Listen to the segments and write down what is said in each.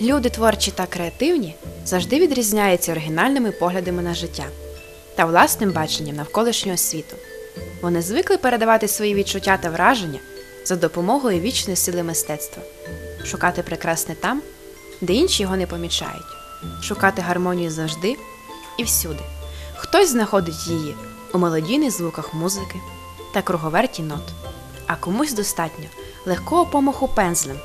Люди творчі та креативні завжди відрізняються оригінальними поглядами на життя та власним баченням навколишнього світу. Вони звикли передавати свої відчуття та враження за допомогою вічної сили мистецтва, шукати прекрасне там, де інші його не помічають, шукати гармонію завжди і всюди. Хтось знаходить її у мелодійних звуках музики та круговерті нот, а комусь достатньо легкого помаху пензлем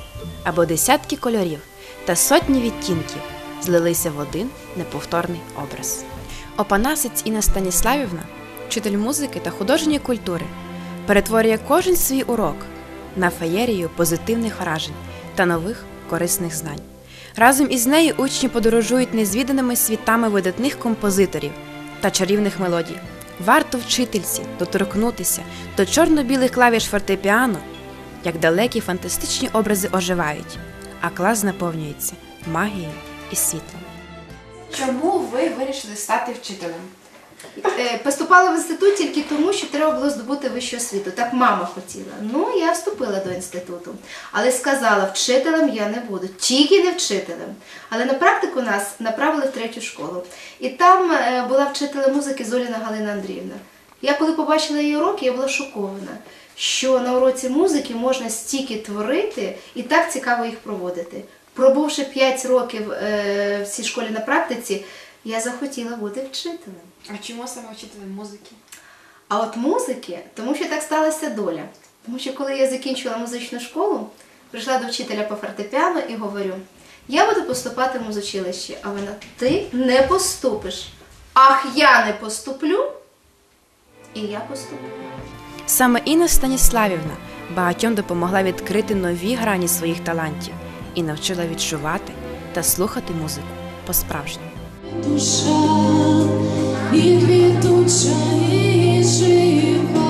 або десятки кольорів та сотні відтінків злилися в один неповторний образ. Опанасець Інна Станіславівна, вчитель музики та художньої культури, перетворює кожен свій урок на феєрію позитивних вражень та нових корисних знань. Разом із нею учні подорожують незвіданими світами видатних композиторів та чарівних мелодій. Варто вчительці доторкнутися до чорно-білих клавіш фортепіано, як далекі фантастичні образи оживають, а клас наповнюється магією і світлом. Чому ви вирішили стати вчителем? Е, Поступала в інститут тільки тому, що треба було здобути вищу освіту. Так мама хотіла. Ну, я вступила до інституту. Але сказала, вчителем я не буду, тільки не вчителем. Але на практику нас направили в третю школу. І там е, була вчителем музики Золіна Галина Андріївна. Я коли побачила її уроки, я була шокована, що на уроці музики можна стільки творити і так цікаво їх проводити. Пробувши 5 років е, в цій школі на практиці, я захотіла бути вчителем. А чому саме вчителем музики? А от музики, тому що так сталася доля. Тому що коли я закінчила музичну школу, прийшла до вчителя по фортепіано і говорю: я буду поступати в музичилище, а вона ти не поступиш. Ах, я не поступлю. І я поступлю. Саме Інна Станіславівна багатьом допомогла відкрити нові грані своїх талантів і навчила відчувати та слухати музику по-справжньому. Душа і квітуча, і жива,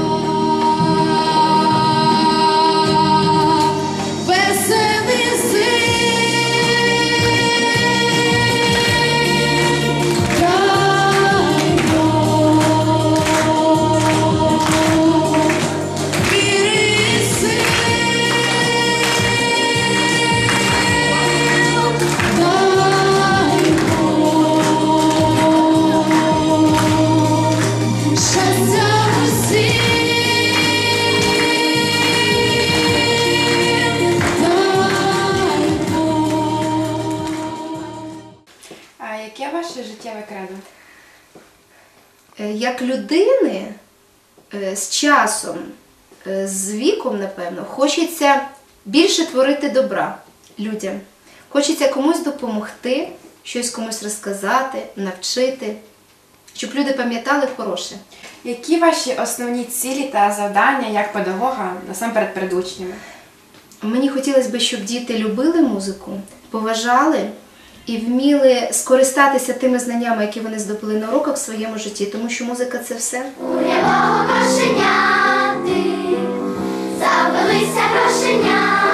Як людини е, з часом, е, з віком, напевно, хочеться більше творити добра людям. Хочеться комусь допомогти, щось комусь розказати, навчити, щоб люди пам'ятали хороше. Які ваші основні цілі та завдання як педагога насамперед перед учнями? Мені хотілося б, щоб діти любили музику, поважали і вміли скористатися тими знаннями, які вони здобули на уроках в своєму житті, тому що музика це все. Урявого кошеняти, завелися кошенята,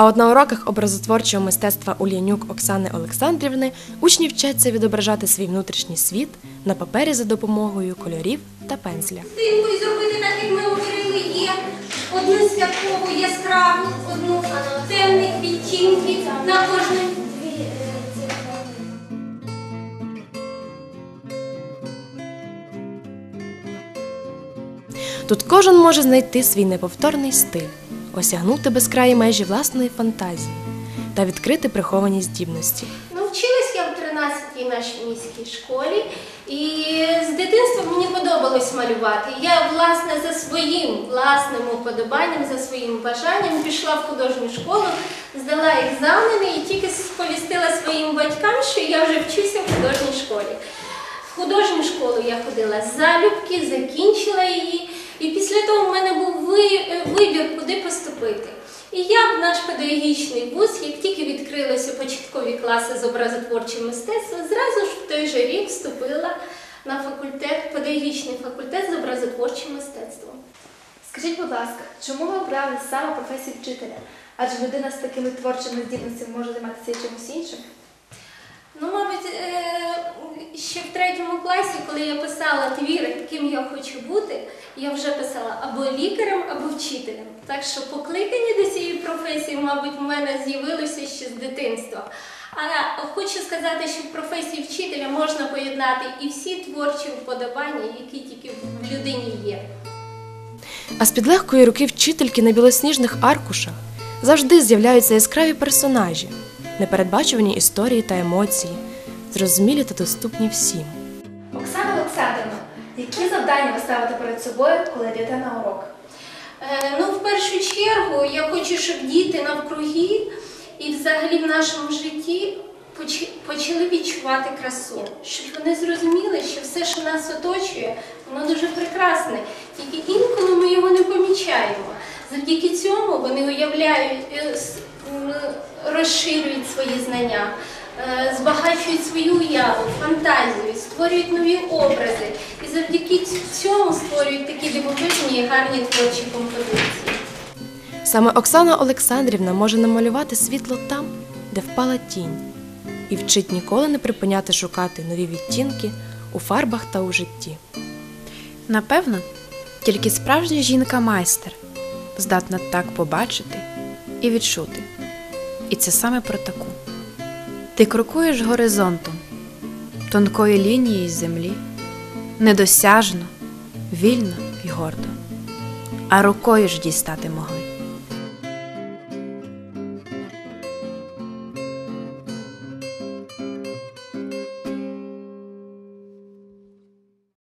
А от на уроках образотворчого мистецтва Ульянюк Оксани Олександрівни учні вчаться відображати свій внутрішній світ на папері за допомогою кольорів та пензля. Тинку і зробити так, як ми говорили, є одну святкову яскраву, одну темних відтінків на кожній. Тут кожен може знайти свій неповторний стиль, осягнути безкраї межі власної фантазії та відкрити приховані здібності. Навчилась я в 13-й нашій міській школі, і з дитинства мені подобалось малювати. Я, власне, за своїм власним уподобанням, за своїм бажанням пішла в художню школу, здала екзамени і тільки сповістила своїм батькам, що я вже вчуся в художній школі. В художню школу я ходила залюбки, закінчила її, і після того в мене був е, вибір, куди поступити. І я в наш педагогічний вуз, як тільки відкрилися початкові класи з образотворчого мистецтва, зразу ж в той же рік вступила на факультет, педагогічний факультет з образотворчим мистецтвом. Скажіть, будь ласка, чому ви обрали саме професію вчителя? Адже людина з такими творчими здібностями може займатися чимось іншим. Ну, мабуть, е, ще в третьому класі, коли я писала твір, ким я хочу бути, я вже писала або лікарем, або вчителем. Так що покликання до цієї професії, мабуть, в мене з'явилося ще з дитинства. А хочу сказати, що в професії вчителя можна поєднати і всі творчі вподобання, які тільки в людині є. А з під легкої руки вчительки на білосніжних аркушах завжди з'являються яскраві персонажі, непередбачувані історії та емоції, зрозумілі та доступні всім. Які завдання ви ставите перед собою, коли йдете на урок? Е, Ну, в першу чергу, я хочу, щоб діти навкруги і взагалі в нашому житті почали відчувати красу, щоб вони зрозуміли, що все, що нас оточує, воно дуже прекрасне. Тільки інколи ми його не помічаємо. Завдяки цьому вони уявляють, е, розширюють свої знання, е, збагачують свою уяву, фантазію, створюють нові образи. І завдяки цьому створюють такі дивовижні і гарні творчі композиції. Саме Оксана Олександрівна може намалювати світло там, де впала тінь, і вчить ніколи не припиняти шукати нові відтінки у фарбах та у житті. Напевно, тільки справжня жінка-майстер здатна так побачити і відчути. І це саме про таку. Ти крокуєш горизонтом, тонкою лінії землі, недосяжно, вільно й гордо, а рукою ж дістати могли.